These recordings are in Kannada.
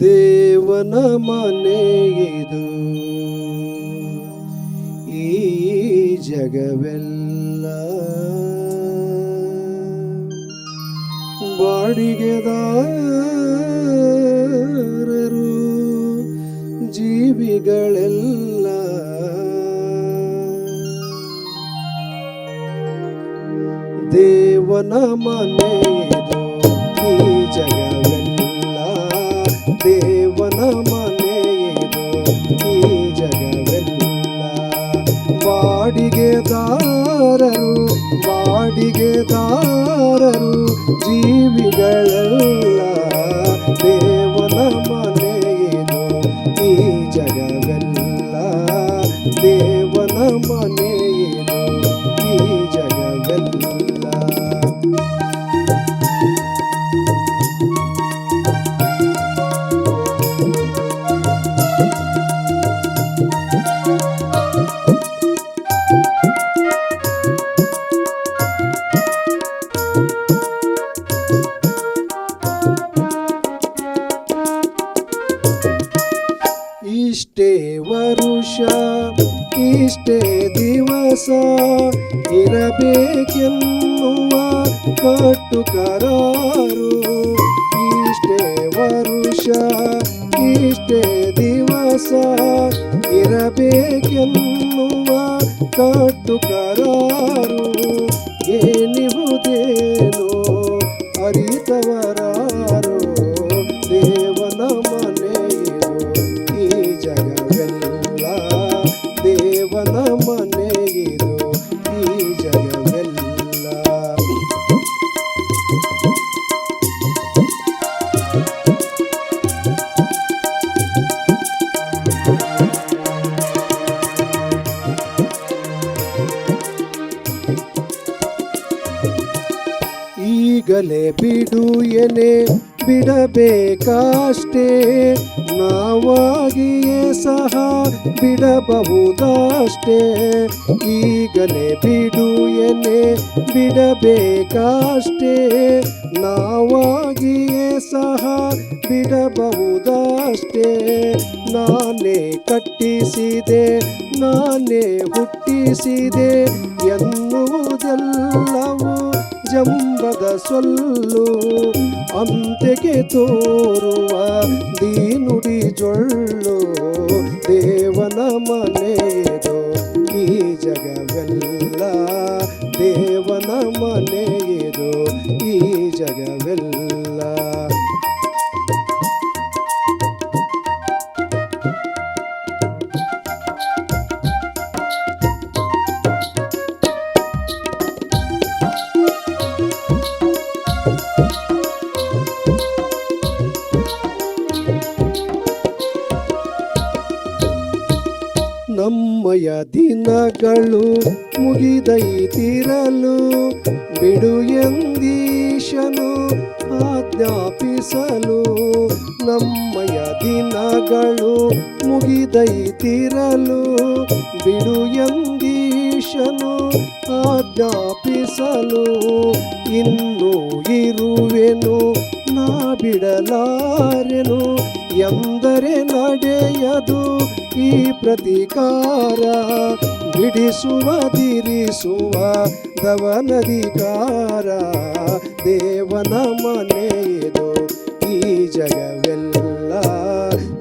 ದೇವನ ಮನೆ ಇದು ಈ ಜಗವೆಲ್ಲ ಬಾಡಿಗೆದಾರರು ಜೀವಿಗಳೆಲ್ಲ. ದೇವನ ಮನೆ ದೇವನ ಮನೆ ಇದು ಈ ಜಗವೆಲ್ಲ. ಬಾಡಿಗೆದಾರರು ಬಾಡಿಗೆದಾರರು ಜೀವಿಗಳೆಲ್ಲ. ವರುಷ ಇಷ್ಟೇ ದಿವಸ ಇರಬೇಕೆನ್ನುವ ಕಟ್ಟು ಕರಾರು. ಇಷ್ಟೇ ವರುಷ ಇಷ್ಟೇ ದಿವಸ ಇರಬೇಕೆನ್ನುವ ಕಟ್ಟು ಕರಾರು. ಏನಿವುದೇನೋ ಅರಿತವರಾರೋ. ಈಗಲೇ ಬಿಡು ಎನೆ ಬಿಡಬೇಕಷ್ಟೇ. ನಾವಾಗಿಯೇ ಸಹ ಬಿಡಬಹುದಷ್ಟೇ. ಈಗಲೇ ಬಿಡು ಎನೆ ಬಿಡಬೇಕಷ್ಟೇ. ನಾವಾಗಿಯೇ ಸಹ ಬಿಡಬಹುದಷ್ಟೇ. ನಾನೇ ಕಟ್ಟಿಸಿದೆ, ನಾನೇ ಹುಟ್ಟಿಸಿದೆ ಎನ್ನುವುದೆಲ್ಲವೂ ಜಂಬದ ಸೊಲ್ಲು ಅಂತೆಗೆ ತೋರುವ ದೀನುಡಿ ಜೊಳ್ಳು ದೇವನ ಮನೆಯದು ಈ ಜಗವೆಲ್ಲ ದೇವನ ಮನೆಯದು ಈ ಜಗವೆಲ್ಲ ನಮ್ಮಯ ದಿನಗಳು ಮುಗಿದೈತಿರಲು ಬಿಡು ಎಂದೀಶನು ಆಜ್ಞಾಪಿಸಲು ನಮ್ಮಯ ದಿನಗಳು ಮುಗಿದೈತಿರಲು ಬಿಡು ಎಂದೀಶನು ಆಜ್ಞಾಪಿಸಲು ಇನ್ನು ಇರುವೆನು ನಾ ಬಿಡಲಾರೆನು ಎಂದರೆ ನಡೆಯದು ಈ ಪ್ರತಿಕಾರ. ಬಿಡಿಸುವ, ತಿರಿಸುವ ದವನಧಿಕಾರ ದೇವನ ಮನೆಯದು ಈ ಜಗವೆಲ್ಲ.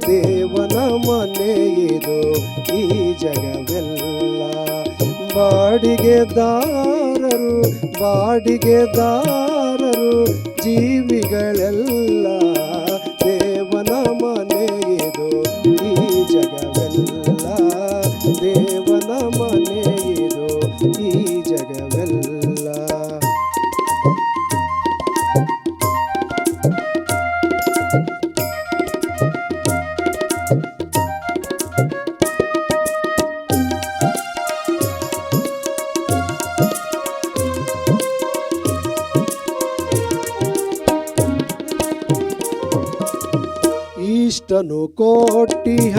ದೇವನ ಮನೆಯದು ಈ ಜಗವೆಲ್ಲ. ಬಾಡಿಗೆದಾರರು ಬಾಡಿಗೆದಾರರು ಜೀವಿಗಳೆಲ್ಲ ದೇವನ ಇಷ್ಟನು ಕೋಟಿಹ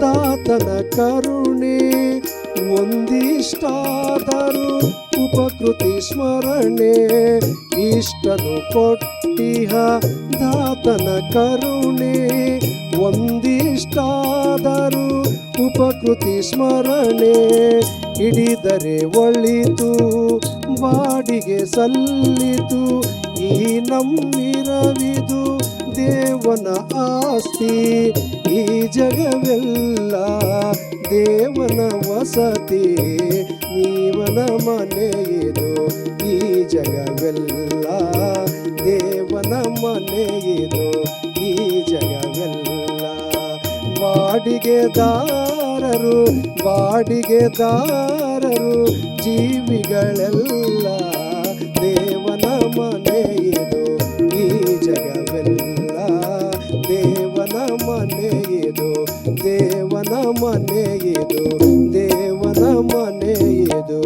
ದಾತನ ಕರುಣೆ, ಒಂದಿಷ್ಟಾದರೂ ಉಪಕೃತಿ ಸ್ಮರಣೆ ಇಷ್ಟನು ಕೊಟ್ಟಿಹ ದಾತನ ಕರುಣೆ, ಒಂದಿಷ್ಟಾದರೂ ಉಪಕೃತಿ ಸ್ಮರಣೆ, ಹಿಡಿದರೆ ಒಳಿತು, ಬಾಡಿಗೆ ಸಲ್ಲಿತು, ಈ ನಮ್ಮಿರವಿದು ದೇವನ ಆಸ್ತಿ, ಈ ಜಗವೆಲ್ಲ ದೇವನ ವಸತಿ, ನೀವನ ಮನೆಯಿದು ಈ ಜಗವೆಲ್ಲ ದೇವನ ಮನೆಯಿದು ಈ ಜಗವೆಲ್ಲ. ಬಾಡಿಗೆ ದಾರರು ಜೀವಿಗಳೆಲ್ಲ లేదు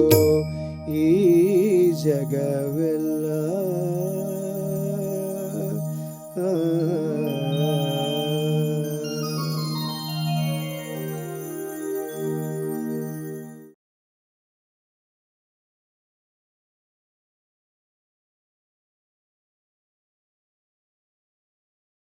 ಈ ಜಗವೆಲ್ಲ